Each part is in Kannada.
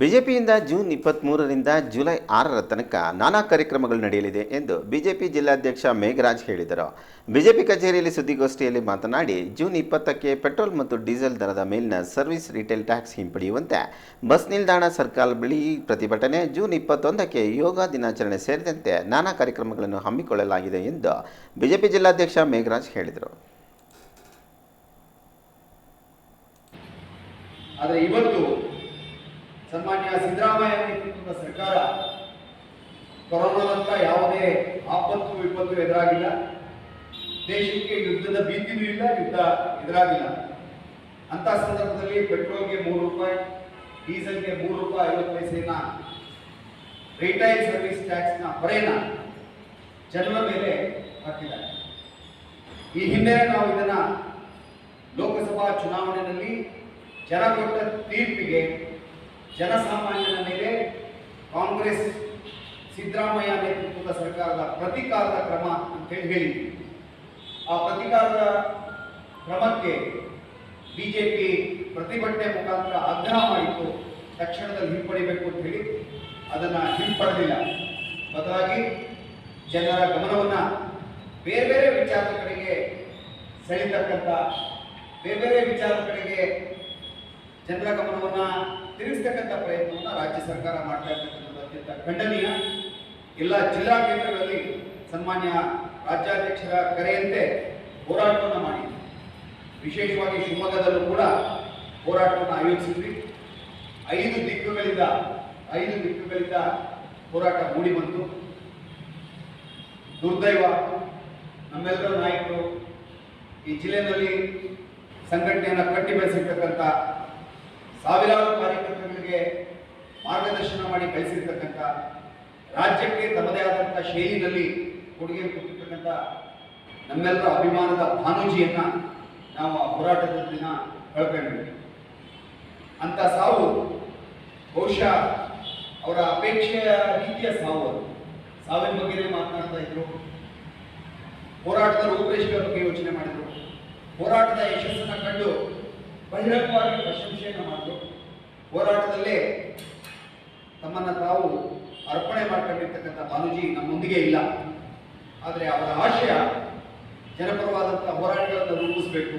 ಬಿಜೆಪಿಯಿಂದ ಜೂನ್ ಇಪ್ಪತ್ತ್ಮೂರರಿಂದ ಜುಲೈ ಆರರ ತನಕ ನಾನಾ ಕಾರ್ಯಕ್ರಮಗಳು ನಡೆಯಲಿದೆ ಎಂದು ಬಿಜೆಪಿ ಜಿಲ್ಲಾಧ್ಯಕ್ಷ ಮೇಘರಾಜ್ ಹೇಳಿದರು. ಬಿಜೆಪಿ ಕಚೇರಿಯಲ್ಲಿ ಸುದ್ದಿಗೋಷ್ಠಿಯಲ್ಲಿ ಮಾತನಾಡಿ, ಜೂನ್ ಇಪ್ಪತ್ತಕ್ಕೆ ಪೆಟ್ರೋಲ್ ಮತ್ತು ಡೀಸೆಲ್ ದರದ ಮೇಲಿನ ಸರ್ವಿಸ್ ರಿಟೇಲ್ ಟ್ಯಾಕ್ಸ್ ಹಿಂಪಡೆಯುವಂತೆ ಬಸ್ ನಿಲ್ದಾಣ ಸರ್ಕಾರ ಬಳಿ ಪ್ರತಿಭಟನೆ, ಜೂನ್ ಇಪ್ಪತ್ತೊಂದಕ್ಕೆ ಯೋಗ ದಿನಾಚರಣೆ ಸೇರಿದಂತೆ ನಾನಾ ಕಾರ್ಯಕ್ರಮಗಳನ್ನು ಹಮ್ಮಿಕೊಳ್ಳಲಾಗಿದೆ ಎಂದು ಬಿಜೆಪಿ ಜಿಲ್ಲಾಧ್ಯಕ್ಷ ಮೇಘರಾಜ್ ಹೇಳಿದರು. ಆದರೆ ಇವತ್ತು ಸನ್ಮಾನ್ಯ ಸಿದ್ದರಾಮಯ್ಯ ನೇತೃತ್ವದ ಸರ್ಕಾರ ಕೊರೋನಾದಂತ ಯಾವುದೇ ಆಪತ್ತು ವಿಪತ್ತು ಎದುರಾಗಿಲ್ಲ. ದೇಶಕ್ಕೆ ಯುದ್ಧದ ಭೀತಿನೂ ಇಲ್ಲ, ಯುದ್ಧ ಎದುರಾಗಿಲ್ಲ. ಅಂತ ಸಂದರ್ಭದಲ್ಲಿ ಪೆಟ್ರೋಲ್ಗೆ ಮೂರು ರೂಪಾಯಿ, ಡೀಸೆಲ್ಗೆ ಮೂರು ರೂಪಾಯಿ ಐವತ್ತು ಪೈಸೆನ ರಿಟೈಲ್ ಸರ್ವಿಸ್ ಟ್ಯಾಕ್ಸ್ನ ಹೊರೆನ ಜನರ ಮೇಲೆ ಹಾಕಿದ್ದಾರೆ. ಈ ಹಿಂದೆ ನಾವು ಇದನ್ನ ಲೋಕಸಭಾ ಚುನಾವಣೆಯಲ್ಲಿ ಜನ ಕೊಟ್ಟ ತೀರ್ಪಿಗೆ ಜನಸಾಮಾನ್ಯನ ಮೇಲೆ ಕಾಂಗ್ರೆಸ್ ಸಿದ್ದರಾಮಯ್ಯ ನೇತೃತ್ವದ ಸರ್ಕಾರದ ಪ್ರತಿಕಾರದ ಕ್ರಮ ಅಂತೇಳಿ ಹೇಳಿದ್ವಿ. ಆ ಪ್ರತಿಕಾರದ ಕ್ರಮಕ್ಕೆ ಬಿಜೆಪಿ ಪ್ರತಿಭಟನೆ ಮುಖಾಂತರ ಆಗ್ರಹ ಮಾಡಿತ್ತು. ತಕ್ಷಣದಲ್ಲಿ ಹಿಂಪಡಿಬೇಕು ಅಂತ ಹೇಳಿ ಅದನ್ನು ಹಿಂಪಡೆದಿಲ್ಲ. ಬದಲಾಗಿ ಜನರ ಗಮನವನ್ನು ಬೇರೆ ಬೇರೆ ವಿಚಾರದ ಕಡೆಗೆ ಸೆಳೆತಕ್ಕಂಥ ಬೇರೆ ಬೇರೆ ವಿಚಾರದ ಕಡೆಗೆ ಜನರ ಗಮನವನ್ನ ತಿರುಗಿಸ್ತಕ್ಕಂಥ ಪ್ರಯತ್ನವನ್ನು ರಾಜ್ಯ ಸರ್ಕಾರ ಮಾಡ್ತಾ ಇರ್ತಕ್ಕಂಥದ್ದು ಅತ್ಯಂತ ಖಂಡನೀಯ. ಎಲ್ಲ ಜಿಲ್ಲಾ ಕೇಂದ್ರಗಳಲ್ಲಿ ಸನ್ಮಾನ್ಯ ರಾಜ್ಯಾಧ್ಯಕ್ಷರ ಕರೆಯಂತೆ ಹೋರಾಟವನ್ನು ಮಾಡಿದ್ವಿ. ವಿಶೇಷವಾಗಿ ಶಿವಮೊಗ್ಗದಲ್ಲೂ ಕೂಡ ಹೋರಾಟವನ್ನು ಆಯೋಜಿಸಿದ್ವಿ. ಐದು ದಿಕ್ಕುಗಳಿಂದ ಐದು ದಿಕ್ಕುಗಳಿಂದ ಹೋರಾಟ ಮೂಡಿ ಬಂತು. ದುರ್ದೈವ ನಮ್ಮೆಲ್ಲರ ನಾಯಕರು ಈ ಜಿಲ್ಲೆಯಲ್ಲಿ ಸಂಘಟನೆಯನ್ನು ಕಟ್ಟಿ ಬೆಳೆಸಿರ್ತಕ್ಕಂಥ ಸಾವಿರಾರು ಕಾರ್ಯಕರ್ತರಿಗೆ ಮಾರ್ಗದರ್ಶನ ಮಾಡಿ ಕಳಿಸಿರ್ತಕ್ಕಂಥ ರಾಜ್ಯಕ್ಕೆ ತಮ್ಮದೇ ಆದಂಥ ಶೈಲಿನಲ್ಲಿ ಕೊಡುಗೆ ಕೊಟ್ಟಿರ್ತಕ್ಕಂಥ ನಮ್ಮೆಲ್ಲರ ಅಭಿಮಾನದ ಭಾನುಜಿಯನ್ನು ನಾವು ಆ ಹೋರಾಟದ ದಿನ ಕಳ್ಕೊಂಡ್ವಿ. ಅಂತ ಸಾವು ಬಹುಶಃ ಅವರ ಅಪೇಕ್ಷೆಯ ರೀತಿಯ ಸಾವು ಅದು. ಸಾವಿನ ಬಗ್ಗೆನೇ ಮಾತನಾಡ್ತಾ ಇದ್ರು. ಹೋರಾಟದ ರೂಪರೇಷೆಗಳ ಬಗ್ಗೆ ಯೋಚನೆ ಮಾಡಿದರು. ಹೋರಾಟದ ಯಶಸ್ಸನ್ನು ಕಂಡು ಬಹಿರಂಗವಾಗಿ ಪ್ರಶಂಸೆಯನ್ನು ಮಾಡಿದ್ರು ಹೋರಾಟದಲ್ಲೇ ತಮ್ಮನ್ನು ತಾವು ಅರ್ಪಣೆ ಮಾಡ್ಕೊಂಡಿರ್ತಕ್ಕಂಥ ಬಾನುಜಿ ನಮ್ಮೊಂದಿಗೆ ಇಲ್ಲ. ಆದರೆ ಅವರ ಆಶಯ ಜನಪರವಾದಂಥ ಹೋರಾಟಗಳನ್ನು ರೂಪಿಸಬೇಕು.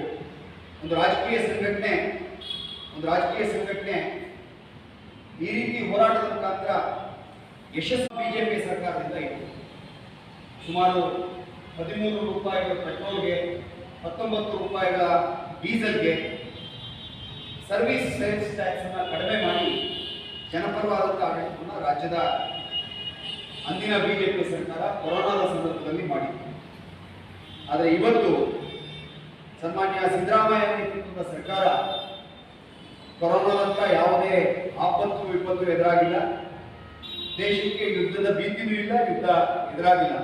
ಒಂದು ರಾಜಕೀಯ ಸಂಘಟನೆ, ಒಂದು ರಾಜಕೀಯ ಸಂಘಟನೆ ಈ ರೀತಿ ಹೋರಾಟದ ಮುಖಾಂತರ ಯಶಸ್ಸು ಬಿಜೆಪಿ ಸರ್ಕಾರದಿಂದ ಇತ್ತು. ಸುಮಾರು ಹದಿಮೂರು ರೂಪಾಯಿಗಳ ಪೆಟ್ರೋಲ್ಗೆ, ಹತ್ತೊಂಬತ್ತು ರೂಪಾಯಿಗಳ ಡೀಸೆಲ್ಗೆ ಸರ್ವಿಸ್ ಸೇಲ್ಸ್ ಟ್ಯಾಕ್ಸ್ ಅನ್ನು ಕಡಿಮೆ ಮಾಡಿ ಜನಪರವಾದಂಥ ಆಡಳಿತವನ್ನು ರಾಜ್ಯದ ಅಂದಿನ ಬಿಜೆಪಿ ಸರ್ಕಾರ ಕೊರೋನಾದ ಸಂದರ್ಭದಲ್ಲಿ ಮಾಡಿತ್ತು. ಆದರೆ ಇವತ್ತು ಸನ್ಮಾನ್ಯ ಸಿದ್ದರಾಮಯ್ಯ ನೇತೃತ್ವದ ಸರ್ಕಾರ ಕೊರೋನಾದಂತ ಯಾವುದೇ ಆಪತ್ತು ವಿಪತ್ತು ಎದುರಾಗಿಲ್ಲ. ದೇಶಕ್ಕೆ ಯುದ್ಧದ ಭೀತಿನೂ ಇಲ್ಲ, ಯುದ್ಧ ಎದುರಾಗಿಲ್ಲ.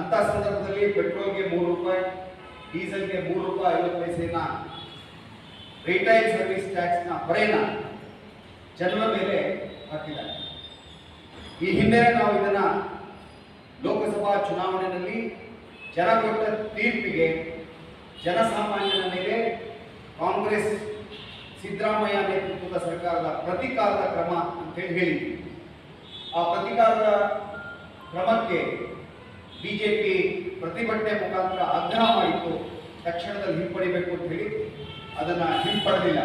ಅಂತ ಸಂದರ್ಭದಲ್ಲಿ ಪೆಟ್ರೋಲ್ಗೆ ಮೂರು ರೂಪಾಯಿ, ಡೀಸೆಲ್ಗೆ ಮೂರು ರೂಪಾಯಿ ಐವತ್ತು ಪೈಸೆನ ರಿಟೈಲ್ ಸರ್ವಿಸ್ ಟ್ಯಾಕ್ಸ್ನ ಹೊರೆನ ಜನರ ಮೇಲೆ ಹಾಕಿದ್ದಾರೆ. ಈ ಹಿಂದೆ ನಾವು ಇದನ್ನ ಲೋಕಸಭಾ ಚುನಾವಣೆಯಲ್ಲಿ ಜನ ಕೊಟ್ಟ ತೀರ್ಪಿಗೆ ಜನಸಾಮಾನ್ಯನ ಮೇಲೆ ಕಾಂಗ್ರೆಸ್ ಸಿದ್ದರಾಮಯ್ಯ ನೇತೃತ್ವದ ಸರ್ಕಾರದ ಪ್ರತಿಕಾರದ ಕ್ರಮ ಅಂತೇಳಿ ಹೇಳಿದ್ವಿ. ಆ ಪ್ರತಿಕಾರದ ಕ್ರಮಕ್ಕೆ ಬಿಜೆಪಿ ಪ್ರತಿಭಟನೆ ಮುಖಾಂತರ ಆಗ್ರಹ ಮಾಡಿತ್ತು ತಕ್ಷಣದಲ್ಲಿ ಹಿಂಪಡಿಬೇಕು ಅಂತ ಹೇಳಿ ಅದನ್ನ ಹಿಂಪಡೆದಿಲ್ಲ